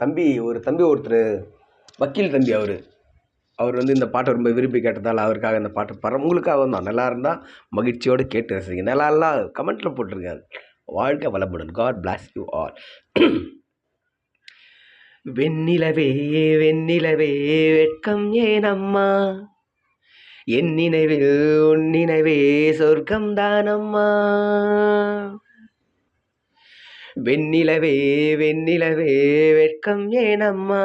தம்பி ஒரு தம்பி ஒருத்தர் வக்கீல் தம்பி அவர். அவர் வந்து இந்த பாட்டை ரொம்ப விரும்பி கேட்டதால் அவருக்காக இந்த பாட்டு பரம் உங்களுக்காக தான். நல்லா இருந்தால் மகிழ்ச்சியோடு கேட்டு ரசிங்க. நல்லா இல்லா கமெண்ட்டில் போட்டிருங்க வாழ்க்கை வளமுடன். காட் பிளாஸ் யூ ஆல் வெண்ணிலவே வெண்ணிலவே வெட்கம் ஏனம்மா என் நினைவில் உன் நினைவே சொர்க்கம் தானம்மா வெண்ணிலவே வெண்ணிலவே வெட்கம் ஏனம்மா?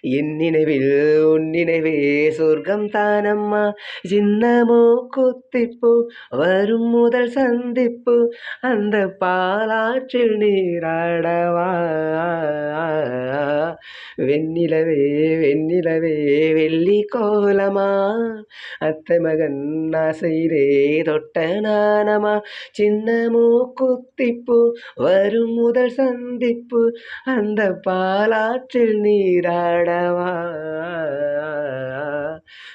என் நினைவில் உன் நினைவே சொர்க்கம் தானம்மா? சின்னமோ குத்திப்பு வரும் முதல் சந்திப்பு அந்த பாலாற்றில் நீராடவா வெண்ணிலவே வெண்ணிலவே வெள்ளி கோலமா? அத்தை மகன் ஆசையிலே தொட்ட நானமா சின்னமோ குத்திப்பு வரும் முதல் சந்திப்பு. அந்த பாலாற்றில் நீராடவா?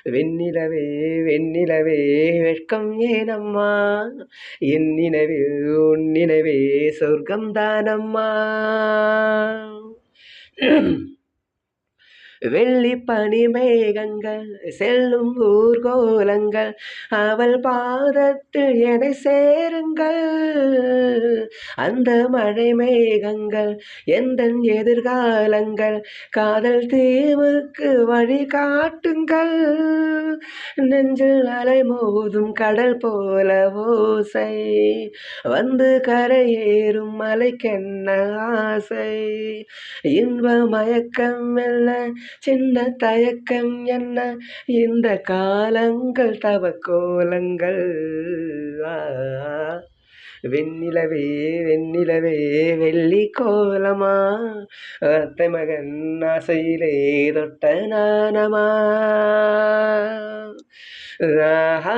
வெண்ணிலவே வெண்ணிலவே வெட்கம் ஏனம்மா? என் நினைவில் உன் நினைவே சொர்க்கம் தானம்மா வெள்ளி பனி மேகங்கள் செல்லும் ஊர்கோலங்கள் அவள் பாதத்தில் என சேருங்கள். அந்த மழை மேகங்கள் எந்த எதிர்காலங்கள் காதல் தீவுக்கு வழி காட்டுங்கள். நெஞ்சில் அலை மோதும் கடல் போல ஓசை வந்து கரையேறும் மலைக்கென்ன ஆசை. இன்ப மயக்கம் என்ன சின்ன தயக்கம் என்ன? இந்த காலங்கள் தவ கோலங்கள் வெண்ணிலவே வெண்ணிலவே வெள்ளி கோலமா? அத்தை மகன் ஆசையிலே தொட்ட நானமா ஆஹா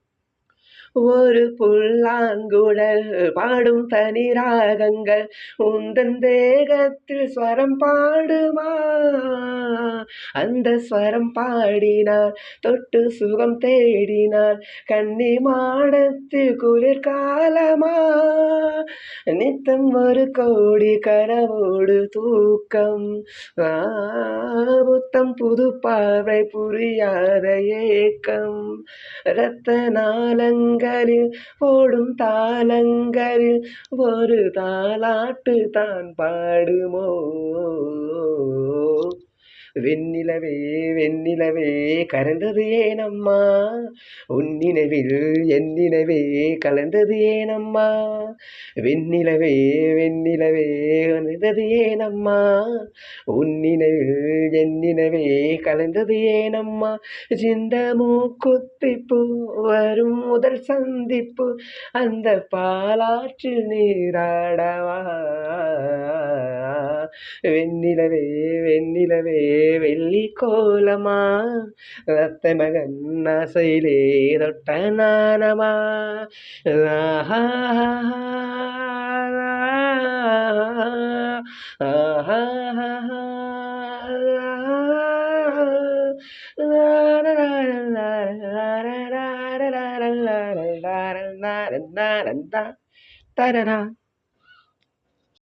ஒரு புல்லாங்குழல் பாடும் தனி ராகங்கள் உந்தன் தேகத்தில் ஸ்வரம் பாடுமா? அந்த ஸ்வரம் பாடினார் தொட்டு சுகம் தேடினார் கன்னி மாடத்தில் குளிர்காலமா நித்தம் ஒரு கோடி கனவோடு தூக்கம் புத்தம் புது பார்வை புரியாத ஏக்கம் ரத்த இரத்த நாளங்களில் ஓடும் தாளங்களில் ஒரு தாளாட்டு தான் பாடுமோ? வெண்ணிலவே வெண்ணிலவே கரைந்தது ஏனம்மா? உன்னினவில் என் நினைவே கலந்தது ஏனம்மா? வெண்ணிலவே வெண்ணிலவே கலந்தது ஏனம்மா? உன்னினவில் என் நினைவே கலந்தது ஏனம்மா? சிந்த குத்திப்பு வரும் முதல் சந்திப்பு அந்த பாலாற்று நீராடவா? வெண்ணிலவே வெண்ணிலவே வெள்ளி கோலமா அத்தை மகன் ஆசையிலே தொட்ட நானமா ஆஹா ஆஹா